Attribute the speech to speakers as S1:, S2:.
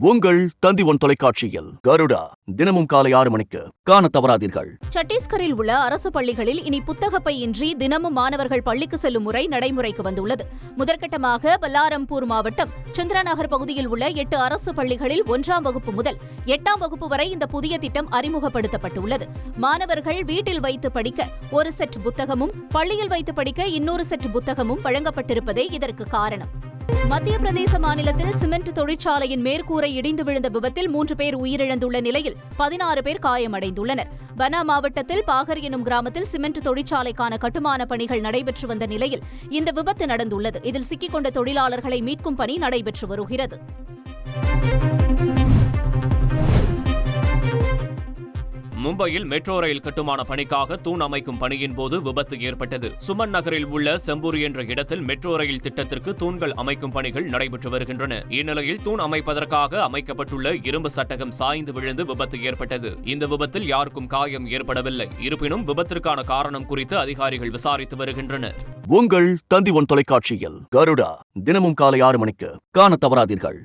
S1: உங்கள் தந்தி ஒன் தொலைக்காட்சியில் கருடா தினமும் காலை ஆறு மணிக்கு காண தவறாதீர்கள்.
S2: சத்தீஸ்கரில் உள்ள அரசு பள்ளிகளில் இனி புத்தகப்பை இன்றி தினமும் மாணவர்கள் பள்ளிக்கு செல்லும் முறை நடைமுறைக்கு வந்துள்ளது. முதற்கட்டமாக பல்லாரம்பூர் மாவட்டம் சந்திரநகர் பகுதியில் உள்ள எட்டு அரசு பள்ளிகளில் ஒன்றாம் வகுப்பு முதல் எட்டாம் வகுப்பு வரை இந்த புதிய திட்டம் அறிமுகப்படுத்தப்பட்டுள்ளது. மாணவர்கள் வீட்டில் வைத்து படிக்க ஒரு செட் புத்தகமும் பள்ளியில் வைத்து படிக்க இன்னொரு செட் புத்தகமும் வழங்கப்பட்டிருப்பதே இதற்கு காரணம். மத்திய பிரதேச மாநிலத்தில் சிமெண்ட் தொழிற்சாலையின் மேற்கூரை இடிந்து விழுந்த விபத்தில் மூன்று பேர் உயிரிழந்துள்ள நிலையில் பதினாறு பேர் காயமடைந்துள்ளனர். பனா மாவட்டத்தில் பாகர் எனும் கிராமத்தில் சிமெண்ட் தொழிற்சாலைக்கான கட்டுமான பணிகள் நடைபெற்று வந்த நிலையில் இந்த விபத்து நடந்துள்ளது. இதில் சிக்கிக்கொண்ட தொழிலாளர்களை மீட்கும் பணி நடைபெற்று வருகிறது.
S3: மும்பையில் மெட்ரோ ரயில் கட்டுமான பணிக்காக தூண் அமைக்கும் பணியின் போது விபத்து ஏற்பட்டது. சுமன் நகரில் உள்ள செம்பூர் என்ற இடத்தில் மெட்ரோ ரயில் திட்டத்திற்கு தூண்கள் அமைக்கும் பணிகள் நடைபெற்று வருகின்றன. இந்நிலையில் தூண் அமைப்பதற்காக அமைக்கப்பட்டுள்ள இரும்பு சட்டகம் சாய்ந்து விழுந்து விபத்து ஏற்பட்டது. இந்த விபத்தில் யாருக்கும் காயம் ஏற்படவில்லை. இருப்பினும் விபத்திற்கான காரணம் குறித்து அதிகாரிகள் விசாரித்து வருகின்றனர்
S1: உங்கள் தந்தி ஒன் தொலைக்காட்சியில் கருடா தினமும் காலை ஆறு மணிக்கு காண தவறாதீர்கள்.